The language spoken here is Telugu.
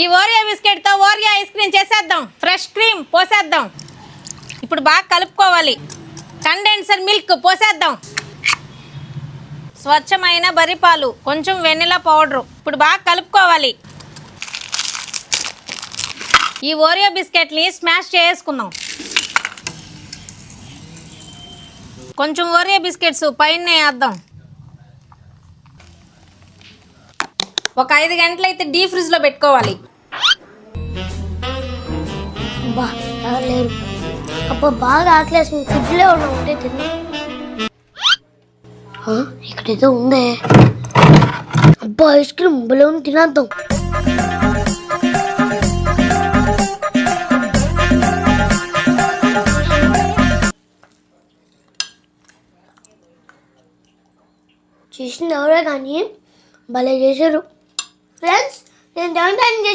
ఈ ఓరియో బిస్కెట్తో ఓరియో ఐస్ క్రీమ్ చేసేద్దాం. ఫ్రెష్ క్రీమ్ పోసేద్దాం. ఇప్పుడు బాగా కలుపుకోవాలి. కండెన్సర్ మిల్క్ పోసేద్దాం. స్వచ్ఛమైన బరిపాలు కొంచెం వెన్నెల పౌడరు. ఇప్పుడు బాగా కలుపుకోవాలి. ఈ ఓరియో బిస్కెట్ని స్మాష్ చేసుకుందాం. కొంచెం ఓరియో బిస్కెట్స్ పైన వేద్దాం. ఒక ఐదు గంటలైతే డీ ఫ్రిడ్జ్లో పెట్టుకోవాలి. బా ఎవరు అబ్బా బాగా ఆకలేసింది ఫ్రిడ్జ్లో ఏమైనా ఉంటే తిన్నా ఆ, ఇక్కడేదో ఉందే. అబ్బా ఐస్ క్రీమ్ భలే ఉంది తినేద్దాం. చేసింది ఎవరే కానీ భలే చేశారు. ఫ్రెండ్స్ నేను డౌన్ టైం చేసి